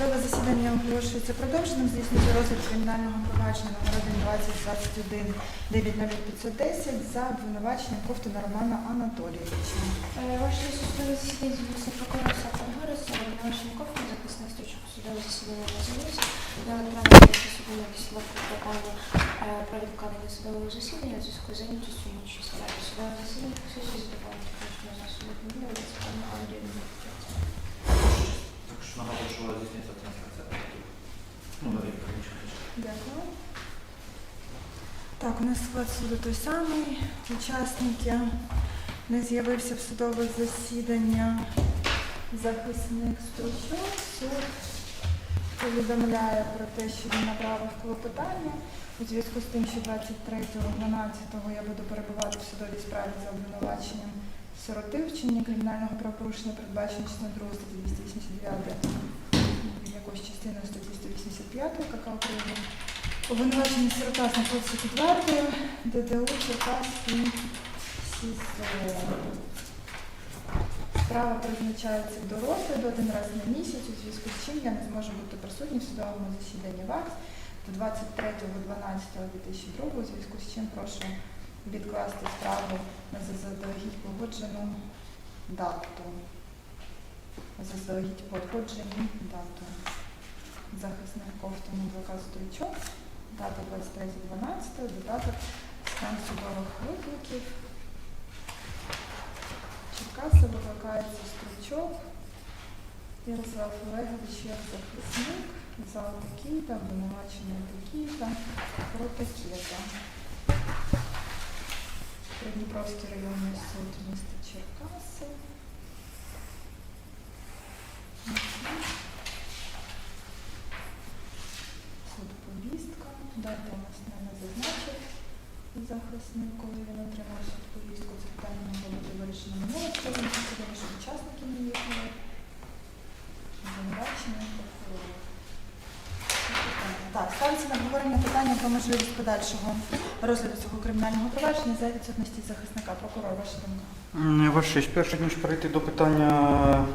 Судове засідання оголошується продовженим. Здійснюється розгляд кримінального провадження номер 1 2021 90510 за обвинуваченням Ковтуна Романа Анатолійовича. Е, Ваше судове засідання з'явився прокурор Сапар Горис, обвинувачений Ковтун, захисник стрічок судове засідання не з'явився. Відправила до суду надіслав про відкладення судового засідання у зв'язку з зайнятістю іншої справи. Судове засідання фіксується з допомогою технічного засобу відмінює з пану Андрію Дмитровича. Також нагадую, що здійснюється трансляція. Ну, далі, конечно. Дякую. Так, у нас склад суду той самий. Учасники не з'явився в судове засідання. Захисник Стручок. Суд повідомляє про те, що він направив клопотання. У зв'язку з тим, що 23.12 я буду перебувати в судовій справі за обвинуваченням сироти вчинення кримінального правопорушення, передбачено частиною 2 статті 289 якоюсь частиною статті 185 КК України. Обвинувачений сирота знаходиться підтвердою, ДДУ Черкаський СІЗО. Справа призначається до розгляду один раз на місяць, у зв'язку з чим я не зможу бути присутній в судовому засіданні ВАКС до 23.12.2002, у зв'язку з чим прошу відкласти справу на заздалегідь погоджену дату. Заздалегідь погоджені дату. Захисник Ковтун адвокат Стручок, дата 23.12, додаток стан судових викликів. Черкаси викликається Стручок, Ярослав Олегович як захисник, зал такий-то, обвинувачений такий-то, протакета. Придніпровський районний суд міста Черкаси. Мгм. Суд повістка. Дата у нас не зазначив захисник, коли він отримав повістку. Це питання було бути вирішено минулого тижня, судові, що учасники не їхали. Обвинувачення прокурора. Так, ставиться на обговорення питання про можливість подальшого розгляду цього кримінального провадження за відсутності захисника. Прокурор, ваша думка. М, Ваша честь, перш ніж перейти до питання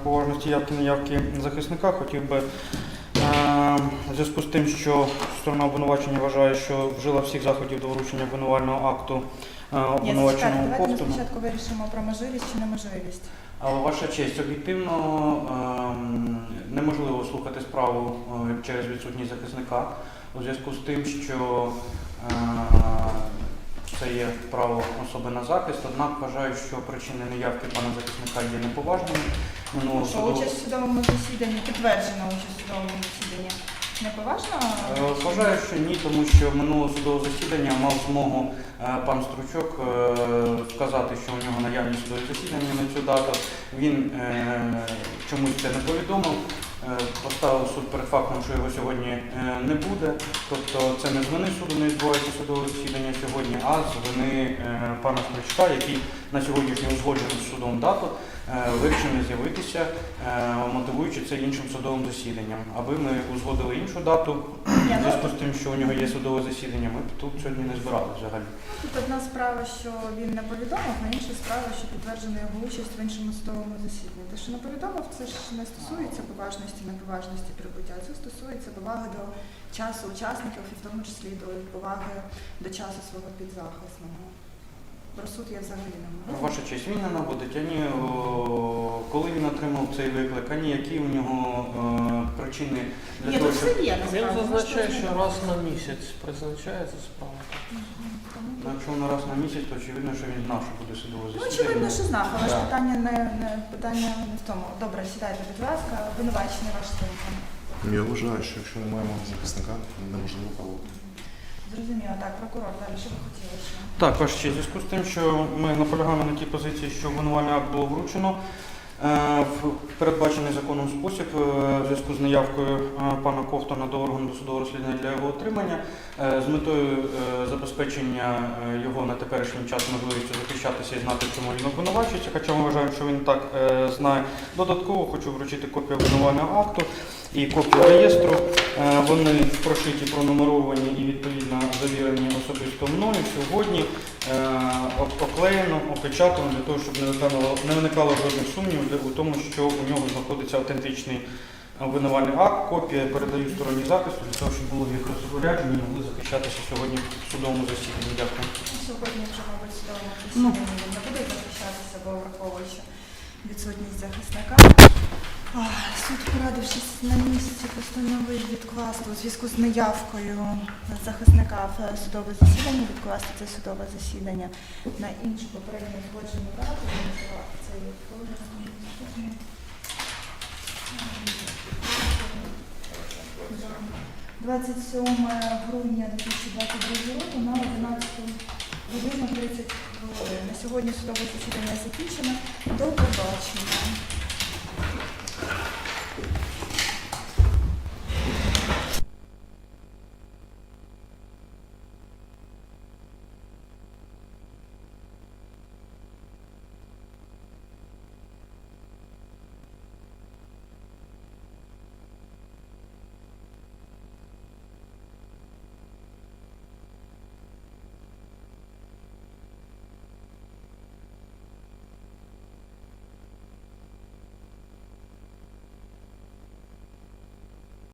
поважності явки неявки захисника, хотів би в зв'язку з тим, що сторона обвинувачення вважає, що вжила всіх заходів до вручення обвинувального акту обвинуваченого Ні, давайте Ковтуну. спочатку вирішимо про можливість чи неможливість. Але ваша честь, об'єктивно ем, неможливо слухати справу е, через відсутність захисника у зв'язку з тим, що е, це є право особи на захист, однак вважаю, що причини неявки пана захисника є неповажними. Минулого Що суду- участь в судовому засіданні, підтверджена участь в судовому засіданні неповажна? Е, Вважаю, що ні, тому що минулого судового засідання мав змогу е, пан Стручок е, сказати, що у нього наявні судові засідання на цю дату. Він е, чомусь це не повідомив. Е, Поставив суд перед фактом, що його сьогодні е, не буде. Тобто це не з вини суду не відбувається судове засідання сьогодні, а з вини е, пана Стручка, який на сьогоднішню узгоджену з судом дату е, вирішив не з'явитися, е, мотивуючи це іншим судовим засіданням. Аби ми узгодили іншу дату, в ну, зв'язку з тим, що у нього є судове засідання, ми тут сьогодні не збирали взагалі. Тут одна справа, що він не повідомив, а інша справа, що підтверджена його участь в іншому судовому засіданні. Те, що не повідомив, це ж не стосується поважності, неповажності прибуття. Це стосується поваги до часу учасників і в тому числі до поваги до часу свого підзахисного. Про суд я взагалі не можу. Ваша честь, він не наводить ані о, коли він отримав цей виклик, ані які у нього е, причини для Ні, того, тут щоб все є Він насправді. зазначає, що раз на місяць призначається справа. Ну, якщо воно раз на місяць, то очевидно, що він знав, що буде судове Ну, засідання. очевидно, що знав, але ж Да. питання не, не питання не в тому. Добре, сідайте, будь ласка, обвинувачення ваш думка. Я вважаю, що якщо немає мого захисника, то неможливо проводити. Зрозуміло, так, прокурор, далі, що ви хотіли ще? Так, ваш честь, в зв'язку з тим, що ми наполягаємо на тій позиції, що обвинувальний акт було вручено в передбачений законом спосіб е, в зв'язку з неявкою е, пана Ковтона до органу досудового розслідування для його отримання е, з метою е, забезпечення е, його на теперішній час можливістю захищатися і знати, чому він обвинувачується, хоча ми вважаємо, що він так е, знає. Додатково хочу вручити копію обвинувального акту і копію реєстру. Е, Вони прошиті, пронумеровані і відповідно завірені особисто мною сьогодні. Е, Оклеєно, опечатано для того, щоб не виникало, не виникало жодних сумнівів у тому, що у нього знаходиться автентичний обвинувальний акт, копія передаю стороні захисту для того, щоб було їх розпорядження і могли захищатися сьогодні в судовому засіданні. Дякую. Сьогодні вже, мабуть, судовому Ну. засіданні не буде захищатися, бо враховуючи відсутність захисника. Суд, порадившись на місці, постановив відкласти у зв'язку з неявкою захисника в судове засідання, відкласти це судове засідання на іншу попередньо згоджену. Виносувати цей відповідь. 27 грудня 2022 року на 11 годину 30 хвилин. На сьогодні судове засідання закінчено. До побачення.